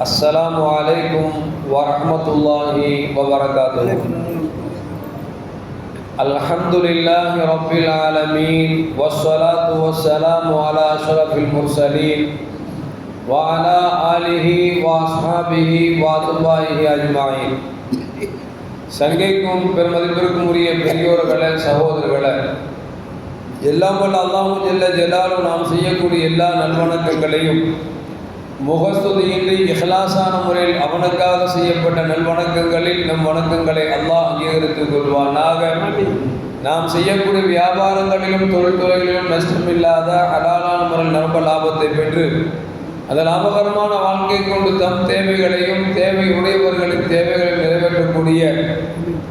السلام عليكم ورحمة الله وبركاته الحمد لله رب العالمين والصلاة والسلام على أشرف المرسلين وعلى آله وأصحابه وأتباعه أجمعين சங்கைக்கும் பெருமதிப்பிற்கும் உரிய பெரியோர்களே சகோதரர்களே எல்லாம் வல்ல அல்லாஹு ஜெல்ல ஜலாலும் நாம் செய்யக்கூடிய எல்லா நல்வணக்கங்களையும் முகஸ்துதியின்றி இஹ்லாசான முறையில் அவனுக்காக செய்யப்பட்ட நல்வணக்கங்களில் நம் வணக்கங்களை அல்லாஹ் அங்கீகரித்துக் கொள்வானாக. நாம் செய்யக்கூடிய வியாபாரங்களிலும் தொழில்துறைகளிலும் நஷ்டமில்லாத அலாலான முறையில் நரம்ப லாபத்தை பெற்று அந்த லாபகரமான வாழ்க்கை கொண்டு தம் தேவைகளையும் தேவை உடையவர்களின் தேவைகளை நிறைவேற்றக்கூடிய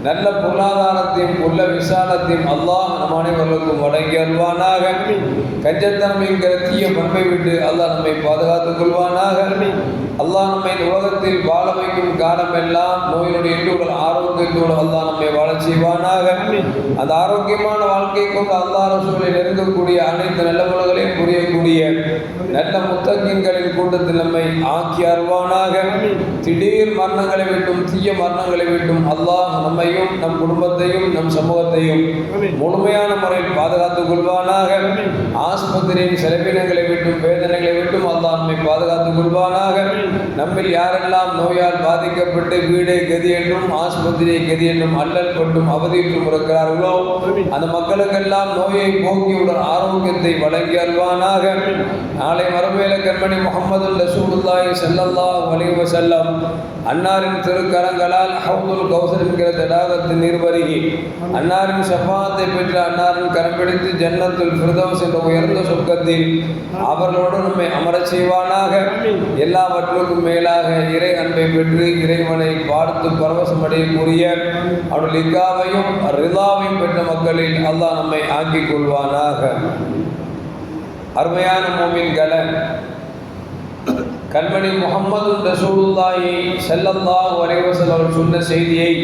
நல்ல பொருளாதாரத்தையும் உள்ள விசாலத்தையும் அல்லாஹ் நம் அனைவர்களுக்கும் வழங்கி அல்வானாக கஞ்சத்தன்மைங்கிற தீய மண்மை விட்டு அல்லாஹ் நம்மை பாதுகாத்துக் கொள்வானாக. அல்லாஹ் நம்மை இந்த உலகத்தில் வாழ வைக்கும் காலமெல்லாம் நோயினுடைய எண்ணுடன் ஆரோக்கியத்தோடு அல்லாஹ் நம்மை வாழ செய்வானாக. அந்த ஆரோக்கியமான வாழ்க்கை கொண்டு அல்லாஹ் ரசூலை நெருங்கக்கூடிய அனைத்து நல்லவர்களையும் புரியக்கூடிய நல்ல முத்தகின்களின் கூட்டத்தில் நம்மை ஆக்கி அருவானாக திடீர் மரணங்களை விட்டும் தீய மரணங்களை விட்டும் அல்லாஹ் நம்மையும் நம் குடும்பத்தையும் நம் சமூகத்தையும் முழுமையான முறையில் பாதுகாத்துக் கொள்வானாக. ஆஸ்பத்திரியின் செலவினங்களை விட்டும் வேதனைகளை விட்டும் அல்லாஹ் நம்மை பாதுகாத்துக் கொள்வானாக. நம்மில் யாரெல்லாம் நோயால் பாதிக்கப்பட்டு வீடை கதி என்றும் ஆஸ்பத்திரியை கதி என்றும் அல்லல் கொண்டும் அவதியிட்டும் இருக்கிறார்களோ அந்த மக்களுக்கெல்லாம் நோயை போக்கியுடன் ஆரோக்கியத்தை வழங்கி அல்வானாக நாளை மரபேல கண்மணி முகமது ரசூலுல்லாஹி ஸல்லல்லாஹு அலைஹி வஸல்லம் அன்னாரின் திருக்கரங்களால் ஹவுதுல் கௌசர் என்கிற தடாகத்தின் நீர்வருகி அன்னாரின் ஷஃபாத்தை பெற்று அன்னாரின் கரம் பிடித்து ஜன்னத்துல் ஃபிர்தௌஸ் என்ற உயர்ந்த சொர்க்கத்தில் அவர்களோடு நம்மை அமரச் செய்வானாக. எல்லாவற்றும் எல்லாவற்றுக்கும் மேலாக இறை அன்பை பெற்று இறைவனை பார்த்து பரவசம் அடையக்கூடிய அவருடைய லிக்காவையும் ரிதாவையும் பெற்ற மக்களில் அல்லாஹ் நம்மை ஆக்கிக் கொள்வானாக. அருமையான மோமின்களை கண்மணி முகமது ரசூலுல்லாஹி ஸல்லல்லாஹு வரைவசல் அவர் சொன்ன செய்தியை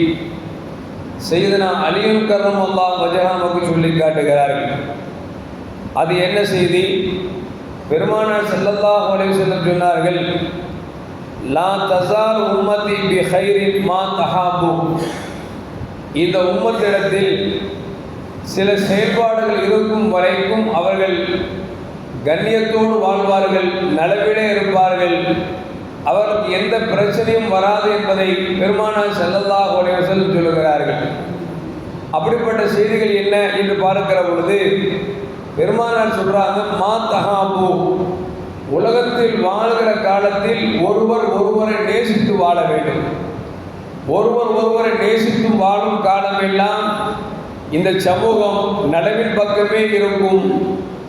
செய்தனா அலியும் கரம் அல்லாஹ் வஜஹா நமக்கு சொல்லி காட்டுகிறார்கள். அது என்ன செய்தி? பெருமானார் ஸல்லல்லாஹு அலைஹி வஸல்லம் சொன்னார்கள் லா தசால் உம்மதி பி ஹைரின் மா தஹாபு. இந்த உம்மத்திடத்தில் சில செயல்பாடுகள் இருக்கும் வரைக்கும் அவர்கள் கண்ணியத்தோடு வாழ்வார்கள் நலவிலே இருப்பார்கள். அவருக்கு எந்த பிரச்சனையும் வராது என்பதை பெருமானார் செல்லல்லா செல் சொல்லுகிறார்கள். அப்படிப்பட்ட செய்திகள் என்ன என்று பார்க்கிற பொழுது பெருமானார் சொல்றாங்க மா தஹாபு. உலகத்தில் வாழ்கிற காலத்தில் ஒருவர் ஒருவரை நேசித்து வாழ வேண்டும். ஒருவர் ஒருவரை நேசித்து வாழும் காலமெல்லாம் இந்த சமூகம் நலவின் பக்கமே இருக்கும்.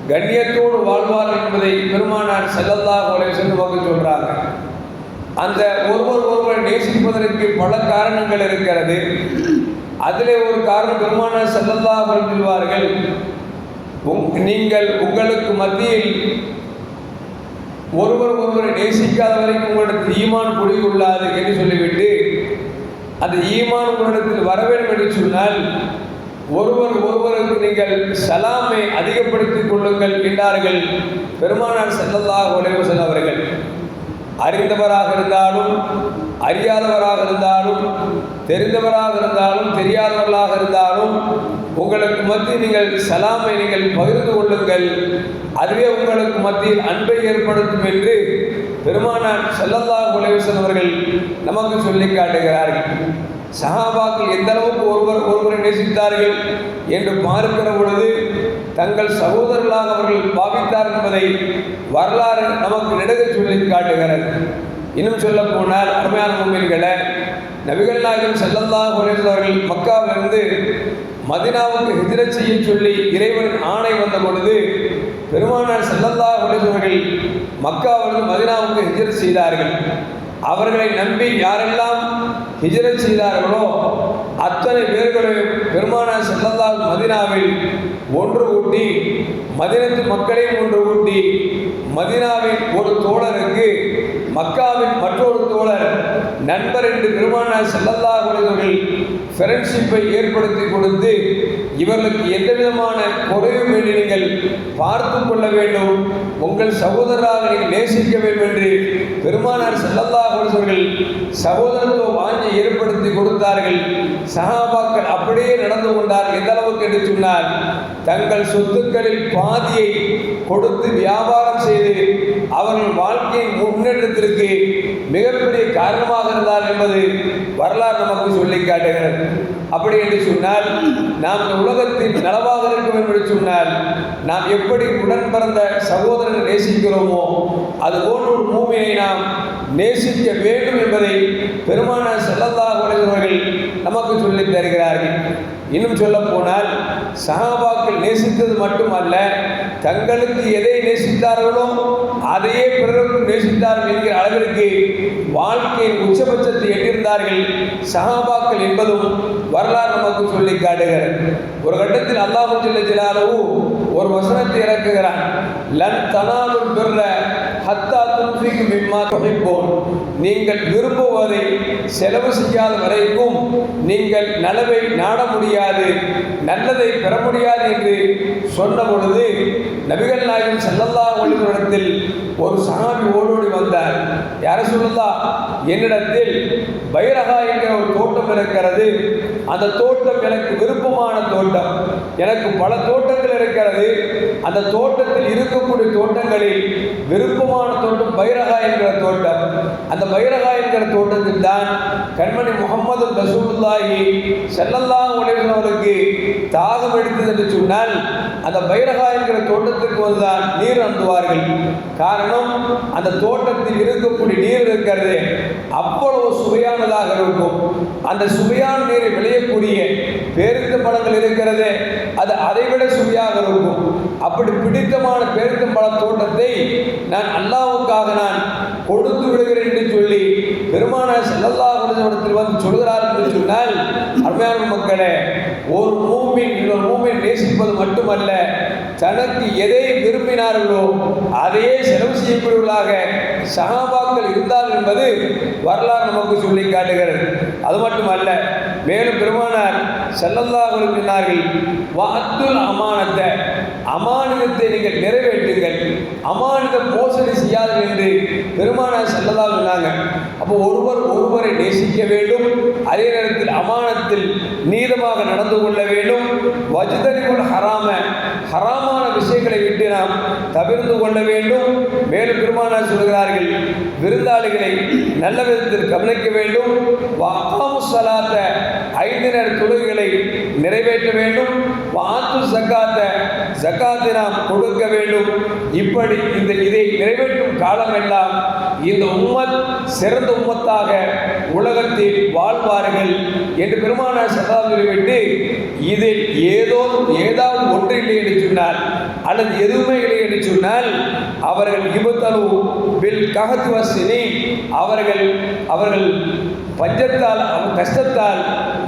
கண்ணியத்தோடு வாழ்வார் என்பதை பெருமானார் செல்லல்லாஹ் சென்று வகை சொல்றாங்க. அந்த ஒருவர் ஒருவரை நேசிப்பதற்கு பல காரணங்கள் இருக்கிறது. அதிலே ஒரு காரணம் பெருமானார் செல்லல்லாஹ் சொல்வார்கள். நீங்கள் உங்களுக்கு மத்தியில் ஒருவர் ஒருவரை நேசிக்காத வரைக்கும் உங்களிடத்தில் ஈமான் குடிகொள்ளாது என்று சொல்லிவிட்டு அந்த ஈமான் உங்களிடத்தில் வர வேண்டும் என்று சொன்னால் ஒருவர் ஒருவருக்கு நீங்கள் சலாமை அதிகப்படுத்திக் கொள்ளுங்கள் என்றார்கள் பெருமானார் செல்லல்லாஹ் உலகம் அவர்கள். அறிந்தவராக இருந்தாலும் அறியாதவராக இருந்தாலும் தெரிந்தவராக இருந்தாலும் தெரியாதவர்களாக இருந்தாலும் உங்களுக்கு மத்தியில் நீங்கள் சலாமை நீங்கள் பகிர்ந்து கொள்ளுங்கள். அதுவே உங்களுக்கு மத்தியில் அன்பை ஏற்படுத்தும் என்று பெருமானார் செல்லல்லா குலேசன் அவர்கள் நமக்கு சொல்லி காட்டுகிறார்கள். சஹாபாக்கள் எந்த அளவுக்கு ஒருவர் ஒருவரை நேசித்தார்கள் என்று பார்க்கிற பொழுது தங்கள் சகோதரர்களாக அவர்கள் பாவித்தார் என்பதை வரலாறு நமக்கு நெடுக சொல்லி காட்டுகிறது. இன்னும் சொல்ல போனால் அருமையான உண்மைகளை நபிகள் நாயகம் செல்லல்லா அவர்கள் மக்காவிலிருந்து மதினாவுக்கு ஹிஜரத் செய்ய சொல்லி இறைவன் ஆணை வந்த பொழுது பெருமானார் செல்லல்லா அவர்கள் மக்காவிலிருந்து மதினாவுக்கு ஹிஜரத் செய்தார்கள். அவர்களை நம்பி யாரெல்லாம் ஹிஜரத் செய்தார்களோ அத்தனை பேர்களும் பெருமானார் செல்லல்லால் மதினாவில் ஒன்று கூட்டி மதினத்து மக்களையும் ஒன்று கூட்டி மதினாவின் ஒரு தோழருக்கு மக்காவின் மற்றொரு தோழர் நண்பர் என்று பெருமானார் செல்லல்லா அவர்கள் ஃப்ரெண்ட்ஷிப்பை ஏற்படுத்தி கொடுத்து இவர்களுக்கு எந்த விதமான குறையும் என்று நீங்கள் பார்த்து கொள்ள வேண்டும் உங்கள் சகோதரராக நீங்கள் நேசிக்க வேண்டும் என்று பெருமானார் செல்லல்லா அவர்கள் சகோதரத்துவ வாஞ்சை ஏற்படுத்தி கொடுத்தார்கள். சஹாபாக்கள் அப்படியே நடந்து கொண்டார் எந்த அளவுக்கு என்று சொன்னார் தங்கள் சொத்துக்களில் பாதியை கொடுத்து வியாபாரம் செய்து அவர்கள் வாழ்க்கை முன்னேற்றத்திற்கு மிகப்பெரிய காரணமாக இருந்தார் என்பது வரலாறு நமக்கு சொல்லி காட்டுகிறது. அப்படி என்று சொன்னால் நாம் இந்த உலகத்தில் நலவாக இருக்கும் என்று சொன்னால் நாம் எப்படி உடன் பிறந்த சகோதரர்கள் நேசிக்கிறோமோ அது போன்ற ஒரு பூமியை நாம் நேசிக்க வேண்டும் என்பதை பெருமான செல்லல்லாஹ் உடையவர்கள் நமக்கு சொல்லித் தருகிறார்கள். இன்னும் சொல்ல போனால் சஹாபாக்கள் நேசித்தது மட்டுமல்ல தங்களுக்கு எதை நேசித்தார்களோ அதையே பிறருக்கும் நேசித்தார்கள் என்கிற அளவிற்கு வாழ்க்கையின் உச்சபட்சத்தை எட்டியிருந்தார்கள் சகாபாக்கள் என்பதும் வரலாறு நமக்கு சொல்லி காட்டுகிறது. ஒரு கட்டத்தில் அல்லாஹு ஜல்ல ஒரு வசனத்தை இறக்குகிறான். லன் தனாலும் பிர்ர ஹத்தா துன்ஃபிகு மிம்மா துஹிப்பூன். நீங்கள் விரும்புவதை செலவு செய்யாத வரைக்கும் நீங்கள் நலவை நாட முடியாது நல்லதை பெற முடியாது என்று சொன்ன பொழுது நபிகள் நாயகம் செல்லல்லா அலைஹி ஒரு சஹாபி ஓடோடி வந்தார். யார சொல்லலா என்னிடத்தில் பைரகா என்கிற ஒரு தோட்டம் இருக்கிறது. அந்த தோட்டம் எனக்கு விருப்பமான தோட்டம். எனக்கு பல தோட்டங்கள் இருக்கிறது. அந்த தோட்டத்தில் இருக்கக்கூடிய தோட்டங்களில் விருப்பமான தோட்டம் பைரகா என்கிற தோட்டம். அந்த பைரகா என்கிற தோட்டத்தில் தான் கண்மணி முகமது ரசூலுல்லாஹி செல்லல்லா அலைஹி தாகம் எடுத்தது என்று சொன்னால் அந்த பைரகா என்கிற தோட்டத்திற்கு வந்துதான் நீர் அனுப்புவார்கள் காரணம் அந்த தோட்டத்தில் இருக்கக்கூடிய நீர் இருக்கிறது. அவ்வளவு சுவையானதாக இருக்கும். அந்த சுவையான நீரை விளையக்கூடிய பேருந்து பழங்கள் இருக்கிறது. அது அதைவிட சுவையாக இருக்கும். அப்படி பிடித்தமான பேருந்து பழ தோட்டத்தை நான் அல்லாவுக்காக நான் கொடுத்து விடுகிறேன் என்று சொல்லி பெருமான செல்லல்லா இடத்தில் வந்து சொல்கிறார் என்று சொன்னால் அருமையான மக்களே ஒரு மூமின் இன்னொரு மூமின் நேசிப்பது மட்டுமல்ல தனக்கு எதை விரும்பினார்களோ அதையே செலவு செய்யக்கூடியவர்களாக சகாபாக்கள் இருந்தார்கள் என்பது வரலாறு நமக்கு சொல்லி காட்டுகிறது. அது மட்டுமல்ல மேலும் பெருமானார் செல்லல்லாஹ் சொன்னார்கள் வாத்துல் அமானத்தை. அமானிதத்தை நீங்கள் நிறைவேற்றுங்கள். அமானித மோசடி செய்யாதீர்கள் என்று பெருமானார் செல்லல்லா சொன்னாங்க. அப்போ ஒருவர் ஒருவரை நேசிக்க வேண்டும் அதே நேரத்தில் அமானத்தில் நீதமாக நடந்து கொள்ள வேண்டும். வஜ்தனிக்குள் ஹராம ஹராமான விஷயங்களை விட்டு நாம் தவிர்த்து கொள்ள வேண்டும். மேலும் பெருமானார் சொல்கிறார்கள் விருந்தாளிகளை நல்ல விதத்தில் கவனிக்க வேண்டும். வாக்காமு சலாத்த ஐந்து நேர தொழுகைகளை நிறைவேற்ற வேண்டும். வாத்து ஜக்காத்தை ஜக்காத்தை நாம் கொடுக்க வேண்டும். இப்படி இந்த இதை நிறைவேற்றும் காலமெல்லாம் இந்த உம்மத் சிறந்த உம்மத்தாக உலகத்தில் வாழ்வார்கள் என்று பெருமானார் சதாவில் விட்டு இதில் ஏதோ ஏதாவது ஒன்று இல்லை என்று சொன்னால் அல்லது எதுவுமே இல்லை என்று சொன்னால் அவர்கள் விபத்தலு வில் ககத்துவசினி அவர்கள் அவர்கள் பஞ்சத்தால் அவன் கஷ்டத்தால்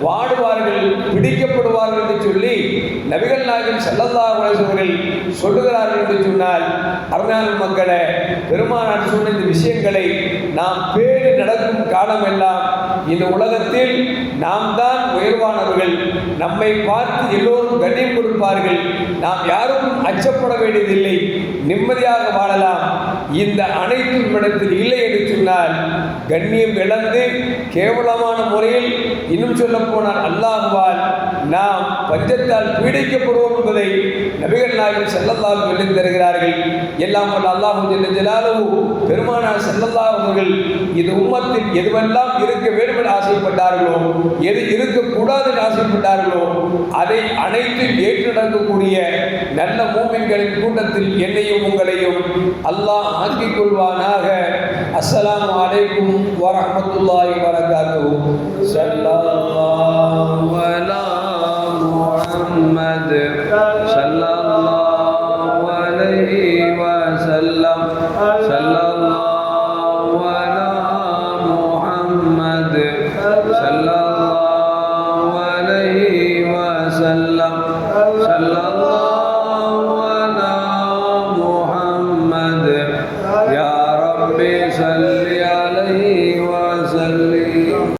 வாடுவார்கள் பிடிக்கப்படுவார்கள் என்று சொல்லி நபிகள் நாயகம் செல்லல்லா அவர்கள் சொல்லுகிறார்கள் என்று சொன்னால் அருமையான மக்களை பெருமானார் சொன்ன இந்த விஷயங்களை நாம் பேணி நடக்கும் காலமெல்லாம் இந்த உலகத்தில் நாம் தான் உயர்வானவர்கள். நம்மை பார்த்து எல்லோரும் கண்ணியம் கொடுப்பார்கள் நாம் யாருக்கும் அச்சப்பட வேண்டியதில்லை. நிம்மதியாக வாழலாம். இந்த அனைத்து இடத்தில் இல்லை என்று சொன்னால் கண்ணியம் இழந்து கேவலமான முறையில் இன்னும் சொல்ல போனால் அல்லாஹுவால் நாம் பஞ்சத்தால் பீடிக்கப்படுவோம் என்பதை நபிகள் நாயகம் செல்லல்லாஹ் சொல்லித் தருகிறார்கள். எல்லாம் வல்ல அல்லாஹு ஜல்ல பெருமானார் செல்லல்லாஹ் அவர்கள் இது உம்மத்தில் எதுவெல்லாம் இருக்க வேண்டும் என்று ஆசைப்பட்டார்களோ எது இருக்கக்கூடாது என்று ஆசைப்பட்டார்களோ அதை அனைத்தும் ஏற்று நடக்கக்கூடிய நல்ல மூமின்களின் கூட்டத்தில் என்னையும் உங்களையும் அல்லாஹ் ஆக்கிக் கொள்வானாக. அஸ்லாம் அலைக்கும் வரஹ்மத்துல்லாஹி வரகாத்துஹு ஸல்லல்லாஹு محمد صلى